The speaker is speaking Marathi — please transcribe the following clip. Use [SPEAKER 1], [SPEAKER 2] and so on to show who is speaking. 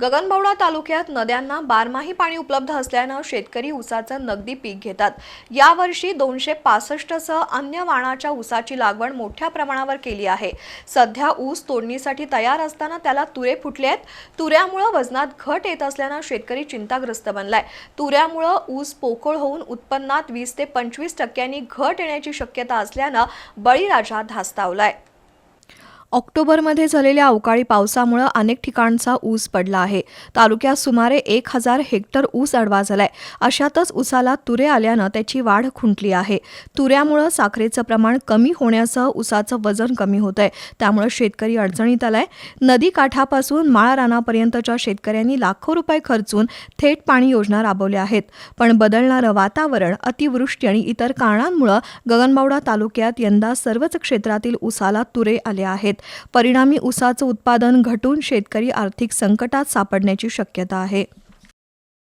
[SPEAKER 1] गगनबावडा तालुक्यात नद्यांना बारमाही पाणी उपलब्ध असल्यानं शेतकरी ऊसाचं नगदी पीक घेतात. यावर्षी दोनशे पासष्टसह अन्य वाणाच्या ऊसाची लागवड मोठ्या प्रमाणावर केली आहे. सध्या ऊस तोडणीसाठी तयार असताना त्याला तुरे फुटले आहेत. तुऱ्यामुळं वजनात घट येत असल्यानं शेतकरी चिंताग्रस्त बनलाय. तुऱ्यामुळं ऊस पोकळ होऊन उत्पन्नात वीस ते पंचवीस टक्क्यांनी घट येण्याची शक्यता असल्यानं बळीराजा धास्तावलाय. ऑक्टोबरमध्ये झालेल्या अवकाळी पावसामुळं अनेक ठिकाणचा ऊस पडला आहे. तालुक्यात सुमारे एक हजार हेक्टर ऊस अडवा झालाय. अशातच ऊसाला तुरे आल्यानं त्याची वाढ खुंटली आहे. तुऱ्यामुळं साखरेचं प्रमाण कमी होण्यासह ऊसाचं वजन कमी होत आहे त्यामुळे शेतकरी अडचणीत आलाय. नदी काठापासून शेतकऱ्यांनी लाखो रुपये खर्चून थेट पाणी योजना राबवल्या आहेत. पण बदलणारं वातावरण अतिवृष्टी आणि इतर कारणांमुळे गगनबावडा तालुक्यात यंदा सर्वच क्षेत्रातील ऊसाला तुरे आले आहेत. परिणामी ऊसाचं उत्पादन घटून शेतकरी आर्थिक संकटात सापडण्याची शक्यता आहे.